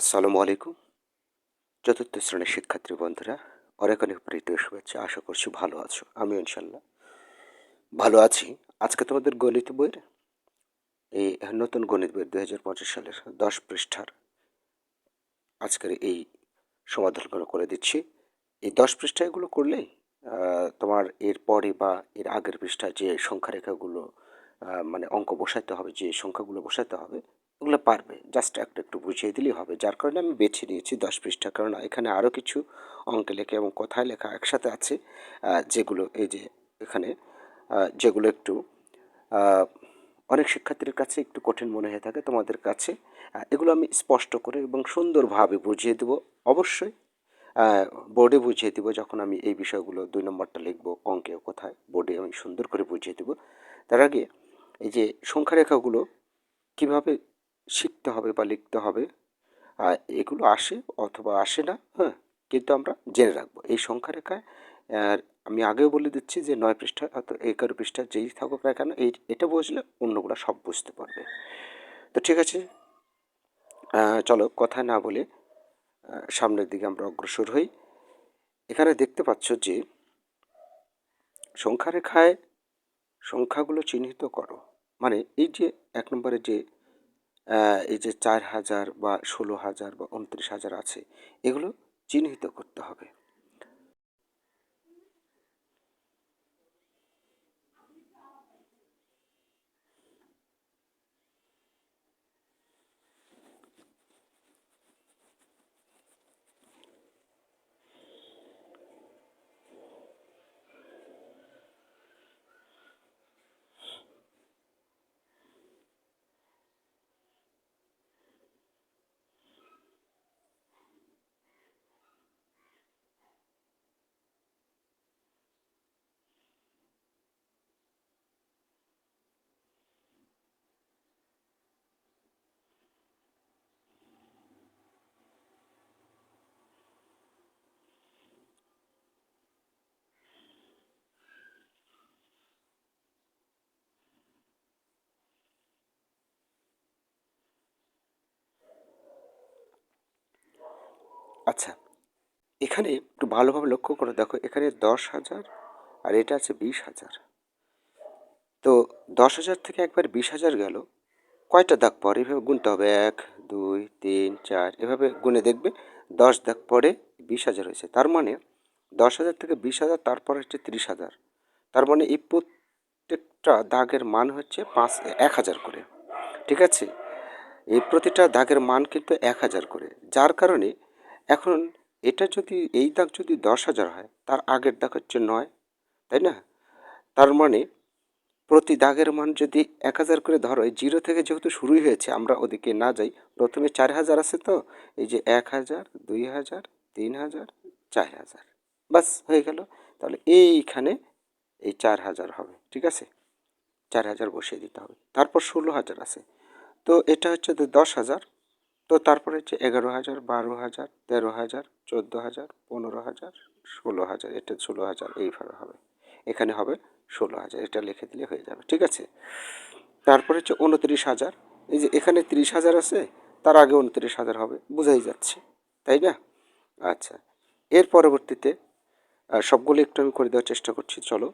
আসসালামু আলাইকুম। চতুর্থ শ্রেণির শিক্ষার্থী বন্ধুরা অনেক অনেক প্রীতি শুভেচ্ছা, আশা করছি ভালো আছো। আমি ইনশাল্লাহ ভালো আছি। আজকে তোমাদের গণিত বইয়ের এই নতুন গণিত বইয়ের দু হাজার পঁচিশ সালের দশ পৃষ্ঠার আজকের এই সমাধানগুলো করে দিচ্ছি। এই দশ পৃষ্ঠা এগুলো করলেই তোমার এর পরে বা এর আগের পৃষ্ঠায় যে সংখ্যা রেখাগুলো মানে অঙ্ক বসাতে হবে, যে সংখ্যাগুলো বসাতে হবে ওগুলো পারবে। জাস্ট একটু একটু বুঝিয়ে দিলেই হবে। যার কারণে আমি বেছে নিয়েছি দশ পৃষ্ঠা। কারণ এখানে আরও কিছু অঙ্কে লেখা এবং কথায় লেখা একসাথে আছে যেগুলো এই যে এখানে যেগুলো একটু অনেক শিক্ষার্থীর কাছে একটু কঠিন মনে হয়ে থাকে তোমাদের কাছে। এগুলো আমি স্পষ্ট করে এবং সুন্দরভাবে বুঝিয়ে দেবো। অবশ্যই বোর্ডে বুঝিয়ে দেবো যখন আমি এই বিষয়গুলো দুই নম্বরটা লিখব অঙ্কে কোথায়। বোর্ডে আমি সুন্দর করে বুঝিয়ে দেবো। তার আগে এই যে সংখ্যা রেখাগুলো কীভাবে শিখতে হবে বা লিখতে হবে। এগুলো আসে অথবা আসে না হ্যাঁ কিন্তু আমরা জেনে রাখব। এই সংখ্যা রেখায় আমি আগেও বলে দিচ্ছি যে নয় পৃষ্ঠা এগারো পৃষ্ঠা যেই থাকুক না কেন, এই, এটা বুঝলে অন্যগুলো সব বুঝতে পারবে। তো ঠিক আছে চলো কথা না বলে সামনের দিকে আমরা অগ্রসর হই। এখানে দেখতে পাচ্ছ যে সংখ্যা রেখায় সংখ্যাগুলো চিহ্নিত করো। মানে এই যে এক নম্বরে যে এই যে চার হাজার বা ষোলো হাজার বা উনত্রিশ হাজার আছে, এগুলো চিহ্নিত করতে হবে আচ্ছা এখানে একটু ভালোভাবে লক্ষ্য করে, দেখো এখানে দশ হাজার আর এটা আছে বিশ হাজার। তো দশ হাজার থেকে একবার বিশ হাজার গেল, কয়টা দাগ পরে? এভাবে গুনতে হবে, এক, দুই, তিন, চার, এভাবে গুনে দেখবে দশ দাগ পরে বিশ হাজার হয়েছে। তার মানে দশ হাজার থেকে বিশ হাজার, তারপর হচ্ছে তিরিশ হাজার। তার মানে এই প্রত্যেকটা দাগের মান হচ্ছে পাঁচ, এক হাজার করে। ঠিক আছে? এই প্রতিটা দাগের মান কিন্তু এক হাজার করে। যার কারণে এখন এটা যদি, এই দাগ যদি দশ হাজার হয়, তার আগের দাগ হচ্ছে নয়, তাই না? তার মানে প্রতি দাগের মান যদি এক হাজার করে ধরো জিরো থেকে যেহেতু শুরুই হয়েছে, আমরা ওদিকে না যাই, প্রথমে চার হাজার আছে তো, এই যে এক হাজার, দুই হাজার, তিন হাজার, চার হাজার বাস হয়ে গেল। তাহলে এইখানে এই চার হাজার হবে, ঠিক আছে? চার হাজার বসিয়ে দিতে হবে। তারপর ষোলো হাজার আছে। তো এটা হচ্ছে দশ হাজার, তো তারপরে হচ্ছে এগারো হাজার, বারো হাজার, তেরো হাজার চোদ্দ হাজার, পনেরো হাজার, ষোলো হাজার, এটা ষোলো হাজার এইভাবে হবে। এখানে হবে ষোলো হাজার, এটা লিখে দিলে হয়ে যাবে, ঠিক আছে? তারপরে হচ্ছে উনত্রিশ হাজার, এই যে এখানে ত্রিশ হাজার আছে, তার আগে উনত্রিশ হাজার হবে, বোঝাই যাচ্ছে, তাই না? আচ্ছা এর পরবর্তীতে সবগুলো একটু আমি করে দেওয়ার চেষ্টা করছি, চলো।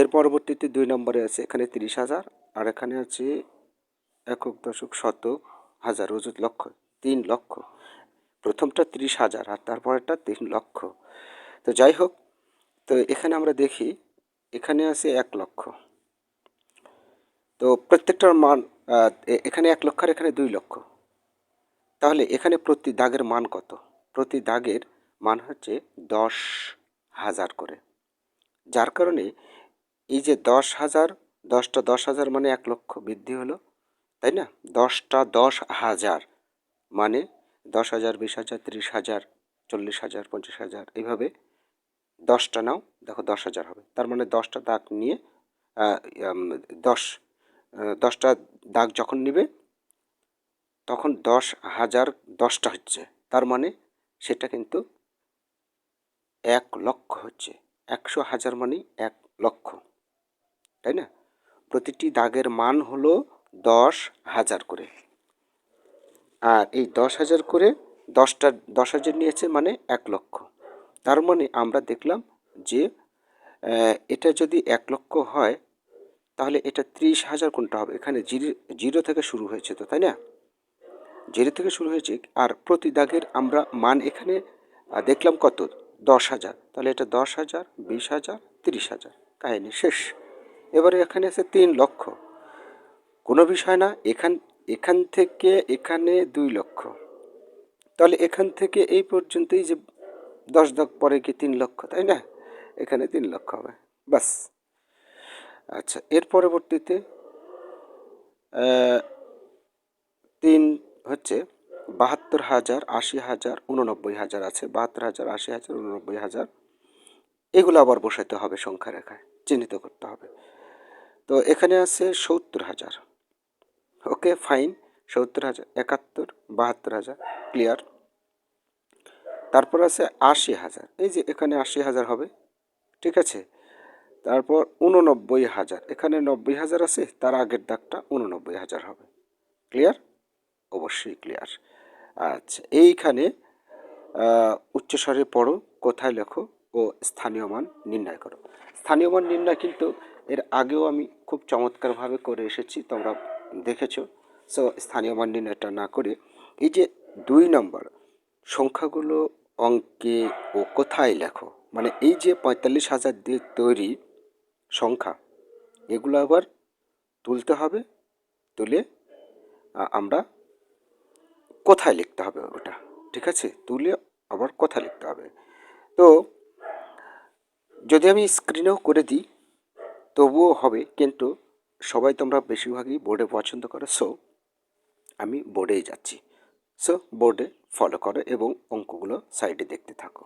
এর পরবর্তীতে দুই নম্বরে আছে, এখানে তিরিশ হাজার, আর এখানে আছে একক দশক শতক হাজার ওজুদ লক্ষ, তিন লক্ষ। প্রথমটা তিরিশ হাজার আর তারপরেরটা তিন লক্ষ। তো যাই হোক, তো এখানে আমরা দেখি, এখানে আছে এক লক্ষ। তো প্রত্যেকটার মান এখানে এক লক্ষ আর এখানে দুই লক্ষ। তাহলে এখানে প্রতি দাগের মান কত? প্রতি দাগের মান হচ্ছে দশ হাজার করে। যার কারণে এই যে দশ হাজার, দশটা দশ হাজার মানে এক লক্ষ বৃদ্ধি হলো, তাই না? দশটা দশ হাজার মানে দশ হাজার, বিশ হাজার, তিরিশ হাজার, চল্লিশ হাজার পঞ্চাশ হাজার, এইভাবে দশটা নাও, দেখো দশ হাজার হবে। তার মানে দশটা দাগ নিয়ে দশ দশটা দাগ যখন নিবে, তখন দশ হাজার দশটা হচ্ছে। তার মানে সেটা কিন্তু এক লক্ষ হচ্ছে। একশো হাজার মানেই এক লক্ষ। তাই না? প্রতিটি দাগের মান হলো দশ হাজার করে। আর এই দশ হাজার করে দশটা, দশ হাজার নিয়েছে মানে এক লক্ষ। তার মানে আমরা দেখলাম যে এটা যদি এক লক্ষ হয়, তাহলে এটা ত্রিশ হাজার কোনটা হবে? এখানে জিরো জিরো থেকে শুরু হয়েছে তো, তাই না? জিরো থেকে শুরু হয়েছে আর প্রতি দাগের আমরা মান এখানে দেখলাম কত? দশ হাজার। তাহলে এটা দশ হাজার, বিশ হাজার, তিরিশ হাজার। কাহিনি শেষ। এবারে এখানে আছে তিন লক্ষ। কোনো বিষয় না, এখান এখান থেকে এখানে দুই লক্ষ। তাহলে এখান থেকে এই পর্যন্তই যে দশ দাগ পরে কি তিন লক্ষ, তাই না? এখানে তিন লক্ষ হবে। বাস। আচ্ছা এর পরবর্তীতে তিন হচ্ছে বাহাত্তর হাজার, আশি হাজার, উননব্বই হাজার আছে। বাহাত্তর হাজার, আশি হাজার, উননব্বই হাজার। এগুলো আবার বসাতে হবে সংখ্যা রেখায় চিহ্নিত করতে হবে। তো এখানে আছে সত্তর হাজার। Okay, fine. সত্তর হাজার, একাত্তর, বাহাত্তর হাজার, ক্লিয়ার। তারপর আছে আশি হাজার। এই যে এখানে আশি হাজার হবে, ঠিক আছে? তারপর উননব্বই হাজার। এখানে নব্বই হাজার আছে, তার আগের দাগটা উননব্বই হাজার হবে। ক্লিয়ার? অবশ্যই ক্লিয়ার। আচ্ছা এইখানে উচ্চস্বরে পড়ো, কোথায় লেখো ও স্থানীয় মান নির্ণয় করো। স্থানীয় মান নির্ণয় কিন্তু এর আগেও আমি খুব চমৎকারভাবে করে এসেছি, তোমরা দেখেছ? সো স্থানীয় মান নির্ণয়টা না করে এই যে দুই নম্বর, সংখ্যাগুলো অঙ্কে ও কোথায় লেখো? মানে এই যে পঁয়তাল্লিশ হাজার দিয়ে তৈরি সংখ্যা, এগুলো আবার তুলতে হবে, তুলে আমরা কোথায় লিখতে হবে ওটা? ঠিক আছে? তুলে আবার কোথায় লিখতে হবে? তো, যদি আমি স্ক্রিনেও করে দিই, তবুও হবে, কিন্তু সবাই তোমরা বেশিরভাগই বোর্ডে পছন্দ করো সো আমি বোর্ডেই যাচ্ছি। সো বোর্ডে ফলো করো এবং অঙ্কগুলো সাইডে দেখতে থাকো।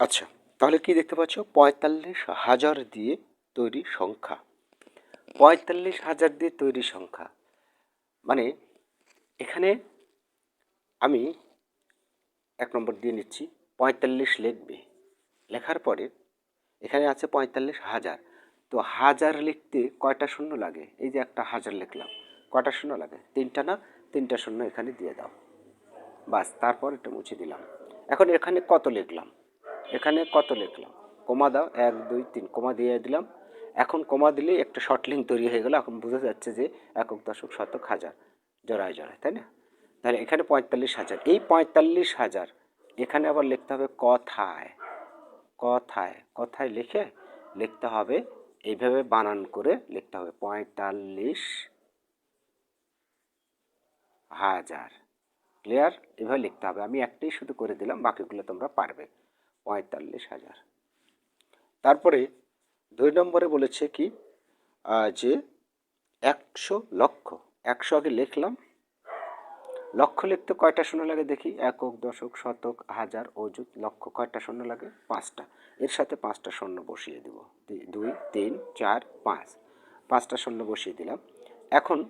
আচ্ছা তাহলে কি দেখতে পাচ্ছ? পঁয়তাল্লিশ হাজার দিয়ে তৈরি সংখ্যা। পঁয়তাল্লিশ হাজার দিয়ে তৈরি সংখ্যা। মানে এখানে আমি এক নম্বর দিয়ে নিচ্ছি, পঁয়তাল্লিশ লিখবে। লেখার পরে এখানে আছে পঁয়তাল্লিশ হাজার। তো হাজার লিখতে কয়টা শূন্য লাগে? এই যে একটা হাজার লিখলাম, কয়টা শূন্য লাগে? তিনটা না? তিনটা শূন্য এখানে দিয়ে দাও। বাস, তারপর এটা মুছে দিলাম। এখন এখানে কত লিখলাম? এখানে কত লিখলাম? কমা দাও, এক, দুই, তিন, কমা দিয়ে দিলাম। এখন কমা দিলেই একটা শর্ট লিঙ্ক তৈরি হয়ে গেল। এখন বোঝা যাচ্ছে যে একক, দশক, শতক, হাজার, জড়ায় জড়ায়, তাই না? তাহলে এখানে পঁয়তাল্লিশ হাজার। এই পঁয়তাল্লিশ হাজার এখানে আবার লিখতে হবে কথায়। কথায় কথায় লিখে লিখতে হবে এইভাবে বানান করে লিখতে হবে। পঁয়তাল্লিশ হাজার। ক্লিয়ার? এভাবে লিখতে হবে। আমি একটাই শুধু করে দিলাম, বাকিগুলো তোমরা পারবে। পঁয়তাল্লিশ হাজার। তারপরে দুই নম্বরে বলেছে কি যে একশো লক্ষ, একশো আগে লিখলাম লক্ষ লিখতে কয়টা শূন্য লাগে দেখি? একক, দশক, শতক, হাজার, অযুত, লক্ষ। কয়টা শূন্য লাগে? পাঁচটা। এর সাথে পাঁচটা শূন্য বসিয়ে দেব। দুই, তিন, চার, পাঁচ। পাঁচটা শূন্য বসিয়ে দিলাম। এখন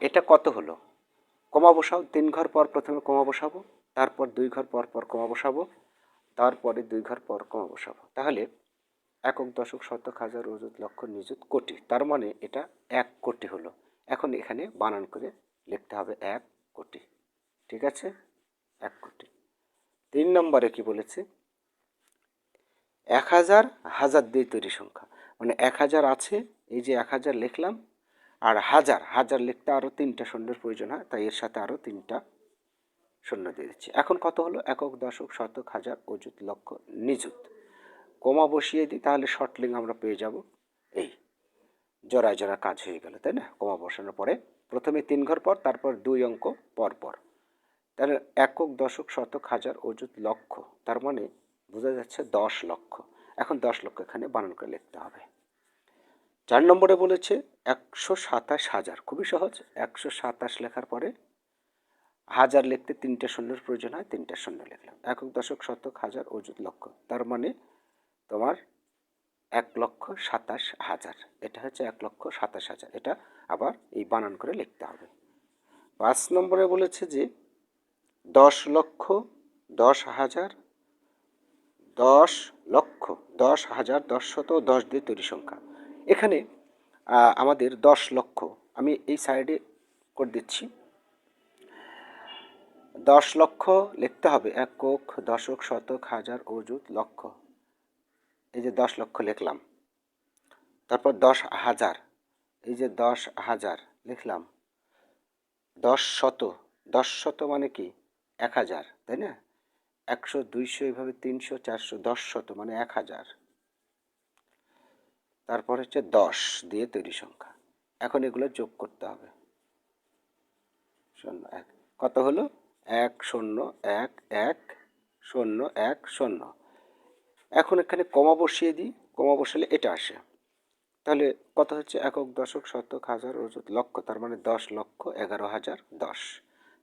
এটা কত হলো? কমা বসাও, তিন ঘর পর প্রথমে কমা বসাবো, তারপর দুই ঘর পর পর কমা বসাবো, তারপরে দুই ঘর পর কমা বসাবো। তাহলে, একক, দশক, শতক, হাজার, অযুত, লক্ষ, নিযুত, কোটি। তার মানে এটা এক কোটি হলো। এখন এখানে বানান করে লিখতে হবে এক ঠিক আছে? এক কোটি। তিন নম্বরে কি বলেছে? এক হাজার হাজার দিয়ে তৈরি সংখ্যা। মানে এক হাজার আছে, এই যে এক হাজার লিখলাম, আর হাজার হাজার লিখতে আরও তিনটা শূন্যের প্রয়োজন হয়, তাই এর সাথে আরও তিনটা শূন্য দিয়ে দিচ্ছি। এখন কত হলো? একক, দশক, শতক, হাজার, অযুত, লক্ষ, নিযুত। কমা বসিয়ে দিই, তাহলে শর্ট লিঙ্ক আমরা পেয়ে যাব। এই জোড়ায় জোড়া কাজ হয়ে গেল, তাই না? কমা বসানোর পরে প্রথমে তিন ঘর পর, তারপর দুই অঙ্ক পর পর। তাহলে একক দশক শতক হাজার অযুত লক্ষ, তার মানে বোঝা যাচ্ছে দশ লক্ষ। এখন দশ লক্ষ এখানে বানান করে লিখতে হবে। চার নম্বরে বলেছে একশো সাতাশ হাজার। খুবই সহজ, একশো সাতাশ লেখার পরে হাজার লিখতে তিনটে শূন্যের প্রয়োজন হয়, তিনটে শূন্য লিখলাম। একক দশক শতক হাজার অযুত লক্ষ, তার মানে তোমার এক লক্ষ সাতাশ হাজার। এটা হচ্ছে এক লক্ষ সাতাশ হাজার। এটা আবার এই বানান করে লিখতে হবে। পাঁচ নম্বরে বলেছে যে দশ লক্ষ, দশ হাজার, দশ লক্ষ, দশ হাজার দশ শত দশ দিয়ে তৈরি সংখ্যা। এখানে আমাদের দশ লক্ষ, আমি এই সাইডে করে দিচ্ছি। দশ লক্ষ লিখতে হবে, একক, দশক, শতক, হাজার, অযুত, লক্ষ। এই যে দশ লক্ষ লিখলাম। তারপর দশ হাজার, এই যে দশ হাজার লিখলাম। দশ শত দশ শত মানে কি? এক হাজার, তাই না? একশো, দুইশো এইভাবে তিনশো, চারশো দশ শত মানে এক হাজার। তারপর হচ্ছে দশ দিয়ে তৈরি সংখ্যা। এখন এগুলো যোগ করতে হবে। শূন্য এক। কত হলো? এক, শূন্য, এক এক, শূন্য এক, শূন্য। এখন এখানে কমা বসিয়ে দিই। কমা বসালে এটা আসে। তাহলে কত হচ্ছে? একক, দশক, শতক, হাজার, অযুত লক্ষ, তার মানে দশ লক্ষ, এগারো হাজার, দশ।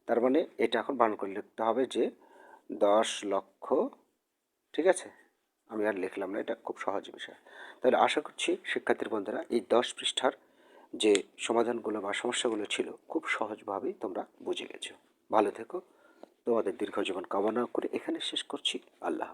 তার মানে এটা এখন বান করে লিখতে হবে যে দশ লক্ষ, ঠিক আছে? আমি আর লিখলাম না, এটা খুব সহজ বিষয়। তাহলে আশা করছি শিক্ষার্থীর বন্ধুরা, এই দশ পৃষ্ঠার যে সমাধানগুলো বা সমস্যাগুলো ছিল, খুব সহজভাবেই তোমরা বুঝে গেছো। ভালো থেকো। তোমাদের দীর্ঘ জীবন কামনা করে এখানে শেষ করছি। আল্লাহ